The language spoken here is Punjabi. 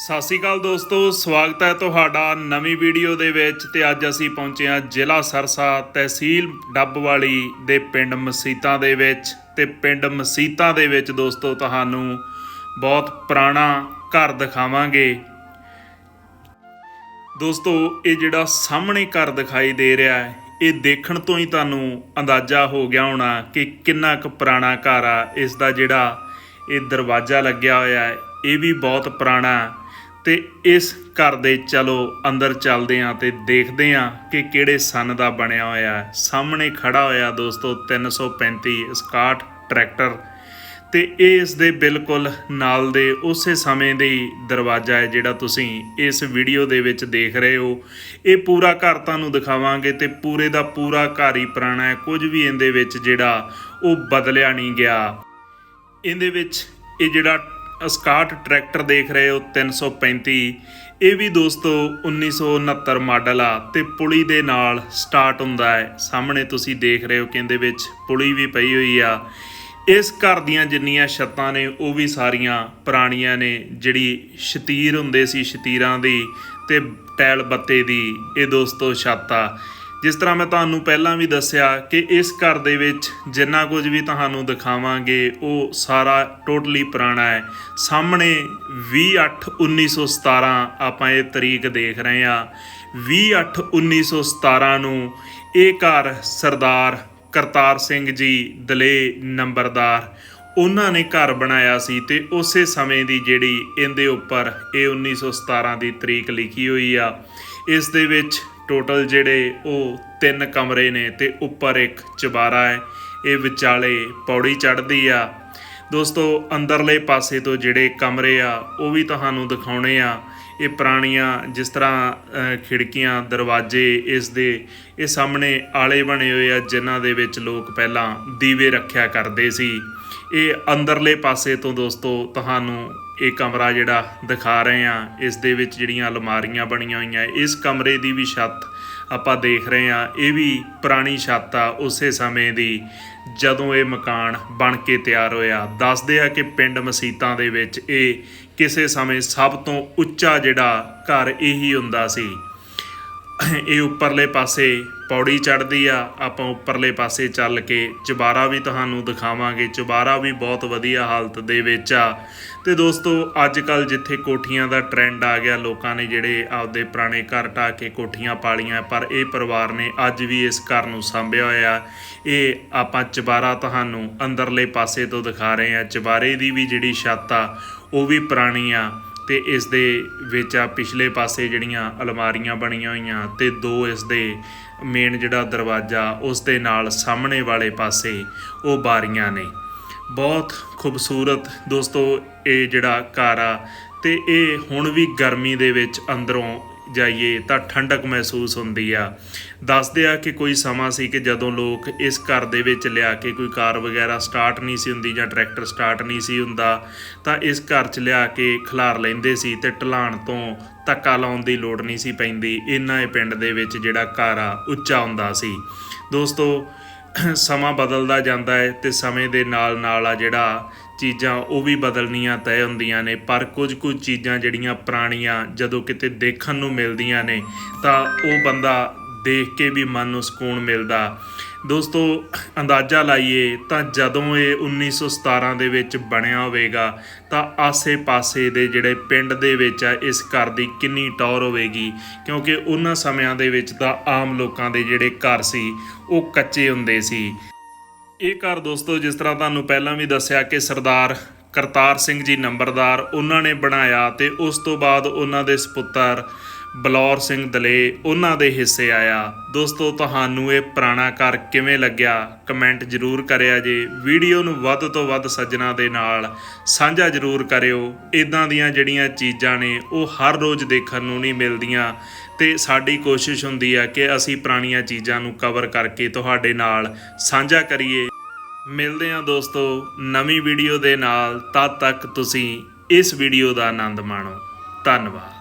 ਸਤਿ ਸ਼੍ਰੀ ਅਕਾਲ ਦੋਸਤੋ, ਸਵਾਗਤ ਹੈ ਤੁਹਾਡਾ ਨਵੀਂ ਵੀਡੀਓ ਦੇ ਵਿੱਚ ਤੇ ਅੱਜ ਅਸੀਂ ਪਹੁੰਚੇ ਹਾਂ ਜ਼ਿਲ੍ਹਾ ਸਰਸਾ ਤਹਿਸੀਲ ਡੱਬਵਾਲੀ ਦੇ ਪਿੰਡ ਮਸੀਤਾਂ ਦੇ ਵਿੱਚ ਤੇ ਪਿੰਡ ਮਸੀਤਾਂ ਦੇ ਵਿੱਚ ਦੋਸਤੋ ਤੁਹਾਨੂੰ ਬਹੁਤ ਪੁਰਾਣਾ ਘਰ ਦਿਖਾਵਾਂਗੇ। ਦੋਸਤੋ, ਇਹ ਜਿਹੜਾ ਸਾਹਮਣੇ ਘਰ ਦਿਖਾਈ ਦੇ ਰਿਹਾ ਹੈ, ਇਹ ਦੇਖਣ ਤੋਂ ਹੀ ਤੁਹਾਨੂੰ ਅੰਦਾਜ਼ਾ ਹੋ ਗਿਆ ਹੋਣਾ ਕਿ ਕਿੰਨਾ ਕੁ ਪੁਰਾਣਾ ਘਰ ਆ। ਇਸ ਦਾ ਜਿਹੜਾ ਇਹ ਦਰਵਾਜ਼ਾ ਲੱਗਿਆ ਹੋਇਆ ਹੈ, ਇਹ ਵੀ ਬਹੁਤ ਪੁਰਾਣਾ ਤੇ ਇਸ ਘਰ ਦੇ ਚਲੋ ਅੰਦਰ ਚੱਲਦੇ ਆਂ ਤੇ ਦੇਖਦੇ ਆਂ ਕਿ ਕਿਹੜੇ ਸਨ ਦਾ ਬਣਿਆ ਹੋਇਆ ਹੈ। ਸਾਹਮਣੇ ਖੜਾ ਹੋਇਆ ਦੋਸਤੋ 335 ਸਕਾਟ ਟਰੈਕਟਰ ਤੇ ਇਹ ਇਸ ਦੇ ਬਿਲਕੁਲ ਨਾਲ ਦੇ ਉਸੇ ਸਮੇਂ ਦੇ ਦਰਵਾਜ਼ਾ ਹੈ ਜਿਹੜਾ ਤੁਸੀਂ ਇਸ ਵੀਡੀਓ ਦੇ ਵਿੱਚ ਦੇਖ ਰਹੇ ਹੋ। ਇਹ ਪੂਰਾ ਘਰ ਤੁਹਾਨੂੰ ਦਿਖਾਵਾਂਗੇ ਤੇ ਪੂਰੇ ਦਾ ਪੂਰਾ ਘਰ ਹੀ ਪੁਰਾਣਾ ਹੈ। ਕੁਝ ਵੀ ਇਹਦੇ ਵਿੱਚ ਜਿਹੜਾ ਉਹ ਬਦਲਿਆ ਨਹੀਂ ਗਿਆ। ਇਹਦੇ ਵਿੱਚ ਇਹ ਜਿਹੜਾ ਸਕਾਟ ਟਰੈਕਟਰ ਦੇਖ ਰਹੇ ਹੋ 335 ਇਹ ਵੀ ਦੋਸਤੋ 1969 ਮਾਡਲ ਆ ਤੇ ਪੁਲੀ ਦੇ ਨਾਲ ਸਟਾਰਟ ਹੁੰਦਾ ਹੈ। ਸਾਹਮਣੇ ਤੁਸੀਂ ਦੇਖ ਰਹੇ ਹੋ ਕਹਿੰਦੇ ਵਿੱਚ ਪੁਲੀ ਵੀ ਪਈ ਹੋਈ ਆ। ਇਸ ਘਰ ਦੀਆਂ ਜਿੰਨੀਆਂ ਛੱਤਾਂ ਨੇ, ਉਹ ਵੀ ਸਾਰੀਆਂ ਪੁਰਾਣੀਆਂ ਨੇ। ਜਿਹੜੀ ਸ਼ਤੀਰ ਹੁੰਦੇ ਸੀ, ਸ਼ਤੀਰਾਂ ਦੀ ਤੇ ਟੈਲ ਬੱਤੇ ਦੀ, ਇਹ ਦੋਸਤੋ ਛੱਤ ਆ। ਜਿਸ ਤਰ੍ਹਾਂ ਮੈਂ ਤੁਹਾਨੂੰ ਪਹਿਲਾਂ ਵੀ ਦੱਸਿਆ ਕਿ ਇਸ ਘਰ ਦੇ ਵਿੱਚ ਜਿੰਨਾ ਕੁਝ ਵੀ ਤੁਹਾਨੂੰ ਦਿਖਾਵਾਂਗੇ, ਉਹ ਸਾਰਾ ਟੋਟਲੀ ਪੁਰਾਣਾ ਹੈ। ਸਾਹਮਣੇ 28/1917 ਆਪਾਂ ਇਹ ਤਰੀਕ ਦੇਖ ਰਹੇ ਹਾਂ। 28/1917 ਨੂੰ ਇਹ ਘਰ ਸਰਦਾਰ ਕਰਤਾਰ ਸਿੰਘ ਜੀ ਦਲੇ ਨੰਬਰਦਾਰ, ਉਹਨਾਂ ਨੇ ਘਰ ਬਣਾਇਆ ਸੀ ਤੇ ਉਸੇ ਸਮੇਂ ਦੀ ਜਿਹੜੀ ਇਹਦੇ ਉੱਪਰ ਇਹ 1917 ਦੀ ਤਰੀਕ ਲਿਖੀ ਹੋਈ ਆ। ਇਸ ਦੇ ਵਿੱਚ ਟੋਟਲ ਜਿਹੜੇ ਉਹ ਤਿੰਨ ਕਮਰੇ ਨੇ ਤੇ ਉੱਪਰ ਇੱਕ ਚਬਾਰਾ ਹੈ। ਇਹ ਵਿਚਾਲੇ ਪੌੜੀ ਚੜ੍ਹਦੀ ਆ। ਦੋਸਤੋ, ਅੰਦਰਲੇ ਪਾਸੇ ਤੋਂ ਜਿਹੜੇ ਕਮਰੇ ਆ, ਉਹ ਵੀ ਤੁਹਾਨੂੰ ਦਿਖਾਉਣੇ ਆ। ਇਹ ਪੁਰਾਣੀਆਂ ਜਿਸ ਤਰ੍ਹਾਂ ਖਿੜਕੀਆਂ, ਦਰਵਾਜ਼ੇ, ਇਸ ਦੇ, ਇਹ ਸਾਹਮਣੇ ਆਲੇ ਬਣੇ ਹੋਏ ਆ, ਜਿਨ੍ਹਾਂ ਦੇ ਵਿੱਚ ਲੋਕ ਪਹਿਲਾਂ ਦੀਵੇ ਰੱਖਿਆ ਕਰਦੇ ਸੀ। ਇਹ ਅੰਦਰਲੇ ਪਾਸੇ ਤੋਂ ਦੋਸਤੋ ਤੁਹਾਨੂੰ ਇਹ ਕਮਰਾ ਜਿਹੜਾ ਦਿਖਾ ਰਹੇ ਆ ਇਸ ਦੇ ਵਿੱਚ ਜਿਹੜੀਆਂ ਅਲਮਾਰੀਆਂ ਬਣੀਆਂ ਹੋਈਆਂ, ਇਸ ਕਮਰੇ ਦੀ ਵੀ ਛੱਤ ਆਪਾਂ ਦੇਖ ਰਹੇ ਆ ਇਹ ਵੀ ਪੁਰਾਣੀ ਛੱਤ ਆ, ਉਸੇ ਸਮੇਂ ਦੀ ਜਦੋਂ ਇਹ ਮਕਾਨ ਬਣ ਕੇ ਤਿਆਰ ਹੋਇਆ। ਦੱਸਦੇ ਆ ਕਿ ਪਿੰਡ ਮਸੀਤਾਂ ਦੇ ਵਿੱਚ ਇਹ ਕਿਸੇ ਸਮੇਂ ਸਭ ਤੋਂ ਉੱਚਾ ਜਿਹੜਾ ਘਰ ਇਹੀ ਹੁੰਦਾ ਸੀ। ਇਹ ਉੱਪਰਲੇ ਪਾਸੇ ਪੌੜੀ ਚੜ੍ਹਦੀ ਆ, ਆਪਾਂ ਉੱਪਰਲੇ ਪਾਸੇ ਚੱਲ ਕੇ ਚੁਬਾਰਾ ਵੀ ਤੁਹਾਨੂੰ ਦਿਖਾਵਾਂਗੇ, ਚੁਬਾਰਾ ਵੀ ਬਹੁਤ ਵਧੀਆ ਹਾਲਤ ਦੇ ਵਿੱਚ ਆ। ਤੇ ਦੋਸਤੋ ਅੱਜ ਕੱਲ ਜਿੱਥੇ ਕੋਠੀਆਂ ਦਾ ਟ੍ਰੈਂਡ ਆ ਗਿਆ, ਲੋਕਾਂ ਨੇ ਜਿਹੜੇ ਆਪਦੇ ਪੁਰਾਣੇ ਘਰ ਢਾਹ ਕੇ ਕੋਠੀਆਂ ਪਾਲੀਆਂ, ਪਰ ਇਹ ਪਰਿਵਾਰ ਨੇ ਅੱਜ ਵੀ ਇਸ ਘਰ ਨੂੰ ਸੰਭਿਆ ਹੋਇਆ। ਇਹ ਆਪਾਂ ਚੁਬਾਰਾ ਤੁਹਾਨੂੰ ਅੰਦਰਲੇ ਪਾਸੇ ਤੋਂ ਦਿਖਾ ਰਹੇ ਆ। ਚੁਬਾਰੇ ਦੀ ਵੀ ਜਿਹੜੀ ਛੱਤ ਆ, ਉਹ ਵੀ ਪੁਰਾਣੀ ਆ। ਤੇ ਇਸ ਦੇ ਵਿੱਚ ਆ ਪਿਛਲੇ ਪਾਸੇ ਜਿਹੜੀਆਂ ਅਲਮਾਰੀਆਂ ਬਣੀਆਂ ਹੋਈਆਂ ਤੇ ਦੋ ਇਸ ਦੇ ਮੇਨ ਜਿਹੜਾ ਦਰਵਾਜ਼ਾ ਉਸ ਦੇ ਨਾਲ ਸਾਹਮਣੇ ਵਾਲੇ ਪਾਸੇ ਉਹ ਬਾਰੀਆਂ ਨੇ। ਬਹੁਤ ਖੂਬਸੂਰਤ ਦੋਸਤੋ ਇਹ ਜਿਹੜਾ ਘਰ ਆ ਤੇ ਇਹ ਹੁਣ ਵੀ ਗਰਮੀ ਦੇ ਵਿੱਚ ਅੰਦਰੋਂ ਜਾਈਏ ਤਾਂ ਠੰਡਕ ਮਹਿਸੂਸ ਹੁੰਦੀ ਆ। ਦੱਸਦੇ ਆ ਕਿ ਕੋਈ ਸਮਾਂ ਸੀ ਕਿ ਜਦੋਂ ਲੋਕ ਇਸ ਘਰ ਦੇ ਵਿੱਚ ਲਿਆ ਕੇ ਕੋਈ ਕਾਰ ਵਗੈਰਾ ਸਟਾਰਟ ਨਹੀਂ ਸੀ ਹੁੰਦੀ ਜਾਂ ਟਰੈਕਟਰ ਸਟਾਰਟ ਨਹੀਂ ਸੀ ਹੁੰਦਾ, ਤਾਂ ਇਸ ਘਰ 'ਚ ਲਿਆ ਕੇ ਖਿਲਾਰ ਲੈਂਦੇ ਸੀ ਤੇ ਢਲਾਣ ਤੋਂ ਧੱਕਾ ਲਾਉਣ ਦੀ ਲੋੜ ਨਹੀਂ ਸੀ ਪੈਂਦੀ। ਇੰਨਾ ਇਹ ਪਿੰਡ ਦੇ ਵਿੱਚ ਜਿਹੜਾ ਘਰ ਆ, ਉੱਚਾ ਹੁੰਦਾ ਸੀ। ਦੋਸਤੋ ਸਮਾਂ ਬਦਲਦਾ ਜਾਂਦਾ ਹੈ ਤੇ ਸਮੇਂ ਦੇ ਨਾਲ ਨਾਲ ਆ ਜਿਹੜਾ ਚੀਜ਼ਾਂ ਉਹ ਵੀ ਬਦਲਣੀਆਂ ਤੈਅ ਹੁੰਦੀਆਂ ਨੇ। ਪਰ ਕੁਝ ਕੁਝ ਚੀਜ਼ਾਂ ਜਿਹੜੀਆਂ ਪੁਰਾਣੀਆਂ ਜਦੋਂ ਕਿਤੇ ਦੇਖਣ ਨੂੰ ਮਿਲਦੀਆਂ ਨੇ ਤਾਂ ਉਹ ਬੰਦਾ ਦੇਖ ਕੇ ਵੀ ਮਨ ਨੂੰ ਸਕੂਨ ਮਿਲਦਾ। ਦੋਸਤੋ, ਅੰਦਾਜ਼ਾ ਲਾਈਏ ਤਾਂ ਜਦੋਂ ਇਹ 1917 ਦੇ ਵਿੱਚ ਬਣਿਆ ਹੋਵੇਗਾ, ਤਾਂ ਆਸੇ-ਪਾਸੇ ਦੇ ਜਿਹੜੇ ਪਿੰਡ ਦੇ ਵਿੱਚ ਆ, ਇਸ ਘਰ ਦੀ ਕਿੰਨੀ ਟੌਰ ਹੋਵੇਗੀ? ਕਿਉਂਕਿ ਉਹਨਾਂ ਸਮਿਆਂ ਦੇ ਵਿੱਚ ਤਾਂ ਆਮ ਲੋਕਾਂ ਦੇ ਜਿਹੜੇ ਘਰ ਸੀ, ਉਹ ਕੱਚੇ ਹੁੰਦੇ ਸੀ। ਇਹ ਘਰ ਦੋਸਤੋ, ਜਿਸ ਤਰ੍ਹਾਂ ਤੁਹਾਨੂੰ ਪਹਿਲਾਂ ਵੀ ਦੱਸਿਆ ਕਿ ਸਰਦਾਰ ਕਰਤਾਰ ਸਿੰਘ ਜੀ ਨੰਬਰਦਾਰ, ਉਹਨਾਂ ਨੇ ਬਣਾਇਆ ਤੇ ਉਸ ਤੋਂ ਬਾਅਦ ਉਹਨਾਂ ਦੇ ਸੁਪੁੱਤਰ ਬਲੌਰ ਸਿੰਘ ਦਲੇ ਉਹਨਾਂ ਦੇ ਹਿੱਸੇ ਆਇਆ। ਦੋਸਤੋ, ਤੁਹਾਨੂੰ ਇਹ ਪੁਰਾਣਾ ਘਰ ਕਿਵੇਂ ਲੱਗਿਆ? ਕਮੈਂਟ ਜਰੂਰ ਕਰਿਆ ਜੇ। ਵੀਡੀਓ ਨੂੰ ਵੱਧ ਤੋਂ ਵੱਧ ਸੱਜਣਾ ਦੇ ਨਾਲ ਸਾਂਝਾ ਜਰੂਰ ਕਰਿਓ। ਇਦਾਂ ਦੀਆਂ ਜਿਹੜੀਆਂ ਚੀਜ਼ਾਂ ਨੇ, ਉਹ ਹਰ ਰੋਜ਼ ਦੇਖਣ ਨੂੰ ਨਹੀਂ ਮਿਲਦੀਆਂ। ਤੇ ਸਾਡੀ ਕੋਸ਼ਿਸ਼ ਹੁੰਦੀ ਆ ਕਿ ਅਸੀਂ ਪੁਰਾਣੀਆਂ ਚੀਜ਼ਾਂ ਨੂੰ ਕਵਰ ਕਰਕੇ ਤੁਹਾਡੇ ਨਾਲ ਸਾਂਝਾ ਕਰੀਏ। ਮਿਲਦੇ ਹਾਂ ਦੋਸਤੋ ਨਵੀਂ ਵੀਡੀਓ ਦੇ ਨਾਲ। ਤਦ ਤੱਕ ਤੁਸੀਂ ਇਸ ਵੀਡੀਓ ਦਾ ਆਨੰਦ ਮਾਣੋ। ਧੰਨਵਾਦ।